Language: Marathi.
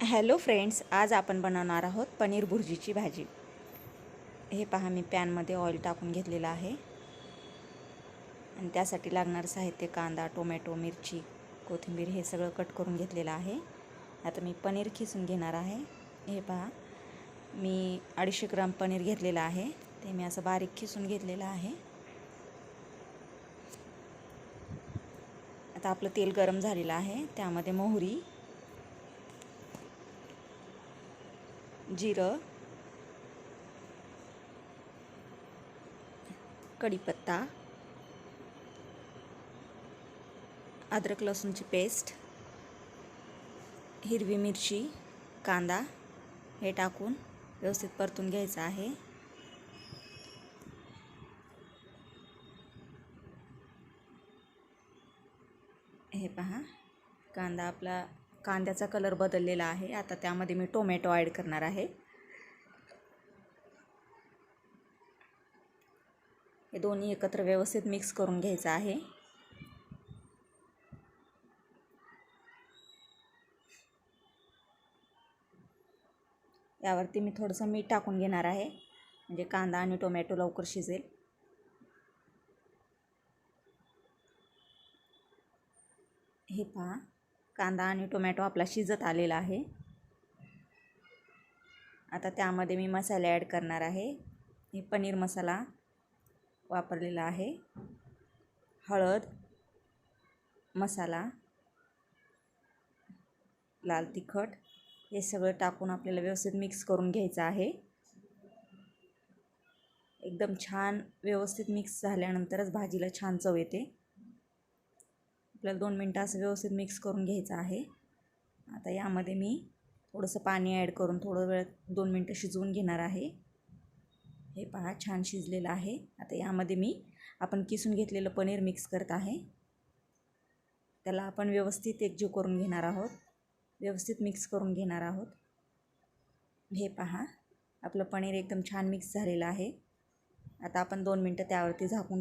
हॅलो फ्रेंड्स आज आपण बनवणार आहोत पनीर भुर्जीची भाजी. हे पहा मी पॅनमध्ये ऑइल टाकून घेतलेलं आहे. आणि त्यासाठी लागणारं साहित्य कांदा टोमॅटो मिरची कोथिंबीर हे सगळं कट करून घेतलेलं आहे. आता मी पनीर खिसून घेणार आहे. हे पहा मी अडीचशे ग्राम पनीर घेतलेलं आहे. ते मी असं बारीक खिसून घेतलेलं आहे. आता आपलं तेल गरम झालेलं आहे. त्यामध्ये मोहरी जिरं कढीपत्ता अद्रक लसूणची पेस्ट हिरवी मिरची कांदा हे टाकून व्यवस्थित परतून घ्यायचं आहे. हे पहा कांदा आपला कांद्याचा कलर बदललेला आहे. आता त्यामध्ये मी टोमॅटो ॲड करणार आहे. हे दोन्ही एकत्र व्यवस्थित मिक्स करून घ्यायचं आहे. यावरती मी थोडंसं मीठ टाकून घेणार आहे. म्हणजे कांदा आणि टोमॅटो लवकर शिजेल. हे पहा. कांदा आणि टोमॅटो आपला शिजत आलेला आहे. आता त्यामध्ये मी मसाले ॲड करणार आहे. हे पनीर मसाला वापरलेला आहे. हळद मसाला लाल तिखट हे सगळं टाकून आपल्याला व्यवस्थित मिक्स करून घ्यायचं आहे. एकदम छान व्यवस्थित मिक्स झाल्यानंतरच भाजीला छान चव येते. आपल्याला दोन मिनटं असं व्यवस्थित मिक्स करून घ्यायचं आहे. आता यामध्ये मी थोडंसं पाणी ॲड करून थोडं वेळ दोन मिनटं शिजवून घेणार आहे. हे पहा छान शिजलेलं आहे. आता यामध्ये मी आपण किसून घेतलेलं पनीर मिक्स करत आहे. त्याला आपण व्यवस्थित एकजीव करून घेणार आहोत. व्यवस्थित मिक्स करून घेणार आहोत. हे पहा आपलं पनीर एकदम छान मिक्स झालेलं आहे. आता आपण दोन मिनटं त्यावरती झाकून